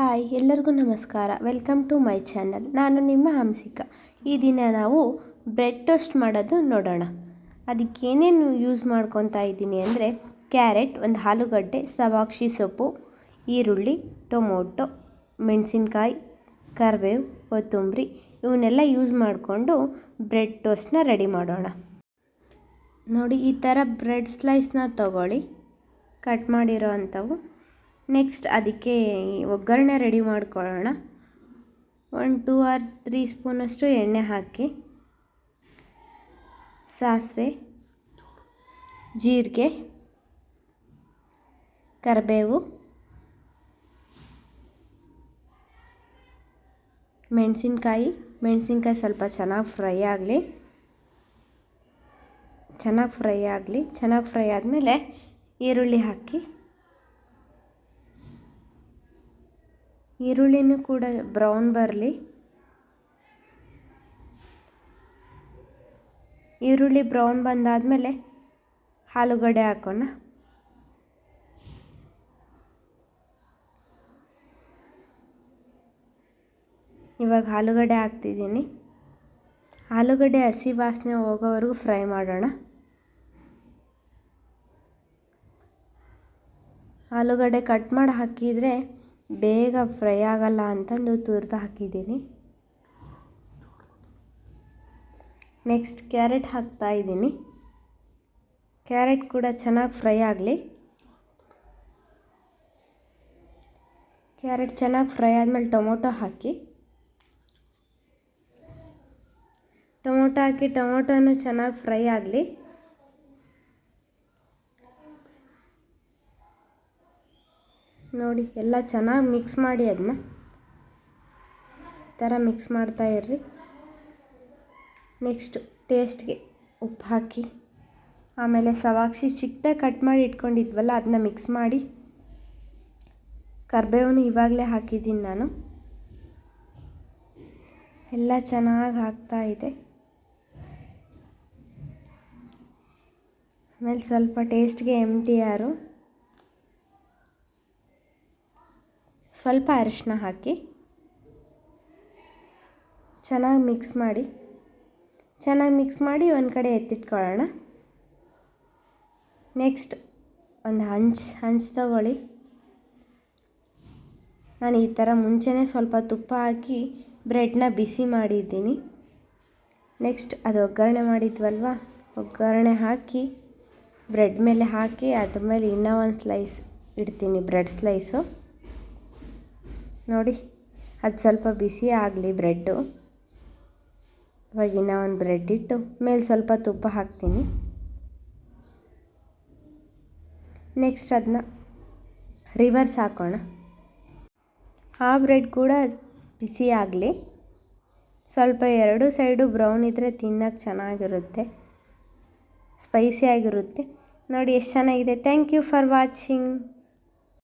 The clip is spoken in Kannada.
ಹಾಯ್, ಎಲ್ಲರಿಗೂ ನಮಸ್ಕಾರ. ವೆಲ್ಕಮ್ ಟು ಮೈ ಚಾನಲ್ ನಾನು ನಿಮ್ಮ ಹಂಸಿಕಾ. ಈ ದಿನ ನಾವು ಬ್ರೆಡ್ ಟೋಸ್ಟ್ ಮಾಡೋದು ನೋಡೋಣ. ಅದಕ್ಕೆ ಏನೇನು ಯೂಸ್ ಮಾಡ್ಕೊತಾ ಇದ್ದೀನಿ ಅಂದರೆ ಕ್ಯಾರೆಟ್ ಒಂದು ಆಲೂಗಡ್ಡೆ, ಸವಾಕ್ಷಿ ಸೊಪ್ಪು, ಈರುಳ್ಳಿ, ಟೊಮೊಟೊ, ಮೆಣಸಿನ್ಕಾಯಿ, ಕರಿಬೇವು, ಕೊತ್ತಂಬರಿ ಇವನ್ನೆಲ್ಲ ಯೂಸ್ ಮಾಡಿಕೊಂಡು ಬ್ರೆಡ್ ಟೋಸ್ಟ್ನ ರೆಡಿ ಮಾಡೋಣ. ನೋಡಿ, ಈ ಥರ ಬ್ರೆಡ್ ಸ್ಲೈಸ್ನ ತಗೊಳ್ಳಿ. ಕಟ್ ಮಾಡಿರೋ ಅಂಥವು. ನೆಕ್ಸ್ಟ್ ಅದಕ್ಕೆ ಒಗ್ಗರಣೆ ರೆಡಿ ಮಾಡ್ಕೊಳ್ಳೋಣ. ಒಂದು ಟೂ ಆರ್ ತ್ರೀ ಸ್ಪೂನಷ್ಟು ಎಣ್ಣೆ ಹಾಕಿ. ಸಾಸಿವೆ, ಜೀರಿಗೆ, ಕರಿಬೇವು, ಮೆಣಸಿನ್ಕಾಯಿ. ಮೆಣಸಿನ್ಕಾಯಿ ಸ್ವಲ್ಪ ಚೆನ್ನಾಗಿ ಫ್ರೈ ಆಗಲಿ. ಚೆನ್ನಾಗಿ ಫ್ರೈ ಆಗಲಿ. ಚೆನ್ನಾಗಿ ಫ್ರೈ ಆದಮೇಲೆ ಈರುಳ್ಳಿ ಹಾಕಿ. ಈರುಳ್ಳಿನೂ ಕೂಡ ಬ್ರೌನ್ ಬರಲಿ. ಈರುಳ್ಳಿ ಬ್ರೌನ್ ಬಂದಾದಮೇಲೆ ಆಲೂಗಡ್ಡೆ ಹಾಕೋಣ. ಇವಾಗ ಆಲೂಗಡ್ಡೆ ಹಾಕ್ತಿದ್ದೀನಿ. ಆಲೂಗಡ್ಡೆ ಹಸಿ ವಾಸನೆ ಹೋಗೋವರೆಗೂ ಫ್ರೈ ಮಾಡೋಣ. ಆಲೂಗಡ್ಡೆ ಕಟ್ ಮಾಡಿ ಹಾಕಿದರೆ ಬೇಗ ಫ್ರೈ ಆಗಲ್ಲ ಅಂತಂದು ತುರಿದು ಹಾಕಿದ್ದೀನಿ. ನೆಕ್ಸ್ಟ್ ಕ್ಯಾರೆಟ್ ಹಾಕ್ತಾ ಇದ್ದೀನಿ. ಕ್ಯಾರೆಟ್ ಕೂಡ ಚೆನ್ನಾಗಿ ಫ್ರೈ ಆಗಲಿ. ಕ್ಯಾರೆಟ್ ಚೆನ್ನಾಗಿ ಫ್ರೈ ಆದಮೇಲೆ ಟೊಮೊಟೊ ಹಾಕಿ. ಟೊಮೊಟೊ ಹಾಕಿ ಟೊಮೊಟೊನೂ ಚೆನ್ನಾಗಿ ಫ್ರೈ ಆಗಲಿ. ನೋಡಿ, ಎಲ್ಲ ಚೆನ್ನಾಗಿ ಮಿಕ್ಸ್ ಮಾಡಿ ಅದನ್ನ ಥರ ಮಿಕ್ಸ್ ಮಾಡ್ತಾ ಇರ್ರಿ. ನೆಕ್ಸ್ಟ್ ಟೇಸ್ಟ್ಗೆ ಉಪ್ಪು ಹಾಕಿ, ಆಮೇಲೆ ಸವಾಕ್ಷಿ ಚಿಕ್ಕದಾಗಿ ಕಟ್ ಮಾಡಿ ಇಟ್ಕೊಂಡಿದ್ವಲ್ಲ ಅದನ್ನ ಮಿಕ್ಸ್ ಮಾಡಿ. ಕರ್ಬೇವನ್ನು ಇವಾಗಲೇ ಹಾಕಿದ್ದೀನಿ ನಾನು. ಎಲ್ಲ ಚೆನ್ನಾಗಿ ಹಾಕ್ತಾ ಇದೆ. ಆಮೇಲೆ ಸ್ವಲ್ಪ ಟೇಸ್ಟ್ಗೆ ಎಂ ಟಿ ಆರು ಸ್ವಲ್ಪ ಅರಿಶಿನ ಹಾಕಿ ಚೆನ್ನಾಗಿ ಮಿಕ್ಸ್ ಮಾಡಿ, ಚೆನ್ನಾಗಿ ಮಿಕ್ಸ್ ಮಾಡಿ ಒಂದು ಕಡೆ ಎತ್ತಿಟ್ಕೊಳ್ಳೋಣ. ನೆಕ್ಸ್ಟ್ ಒಂದು ಹಂಚ್ ಹಂಚ್ ತಗೊಳ್ಳಿ. ನಾನು ಈ ಥರ ಮುಂಚೆನೇ ಸ್ವಲ್ಪ ತುಪ್ಪ ಹಾಕಿ ಬ್ರೆಡ್ನ ಬಿಸಿ ಮಾಡಿದ್ದೀನಿ. ನೆಕ್ಸ್ಟ್ ಅದು ಒಗ್ಗರಣೆ ಮಾಡಿದ್ವಲ್ವ, ಒಗ್ಗರಣೆ ಹಾಕಿ ಬ್ರೆಡ್ ಮೇಲೆ ಹಾಕಿ ಅದ್ರ ಮೇಲೆ ಇನ್ನೂ ಒಂದು ಸ್ಲೈಸ್ ಇಡ್ತೀನಿ, ಬ್ರೆಡ್ ಸ್ಲೈಸು. ನೋಡಿ, ಅದು ಸ್ವಲ್ಪ ಬಿಸಿ ಆಗಲಿ ಬ್ರೆಡ್ಡು. ಇವಾಗ ಇನ್ನೂ ಒಂದು ಬ್ರೆಡ್ ಇಟ್ಟು ಮೇಲೆ ಸ್ವಲ್ಪ ತುಪ್ಪ ಹಾಕ್ತೀನಿ. ನೆಕ್ಸ್ಟ್ ಅದನ್ನ ರಿವರ್ಸ್ ಹಾಕೋಣ. ಆ ಬ್ರೆಡ್ ಕೂಡ ಬಿಸಿ ಆಗಲಿ. ಸ್ವಲ್ಪ ಎರಡು ಸೈಡು ಬ್ರೌನ್ ಇದ್ದರೆ ತಿನ್ನೋಕ್ಕೆ ಚೆನ್ನಾಗಿರುತ್ತೆ. ಸ್ಪೈಸಿಯಾಗಿರುತ್ತೆ ನೋಡಿ, ಎಷ್ಟು ಚೆನ್ನಾಗಿದೆ. Thank you for watching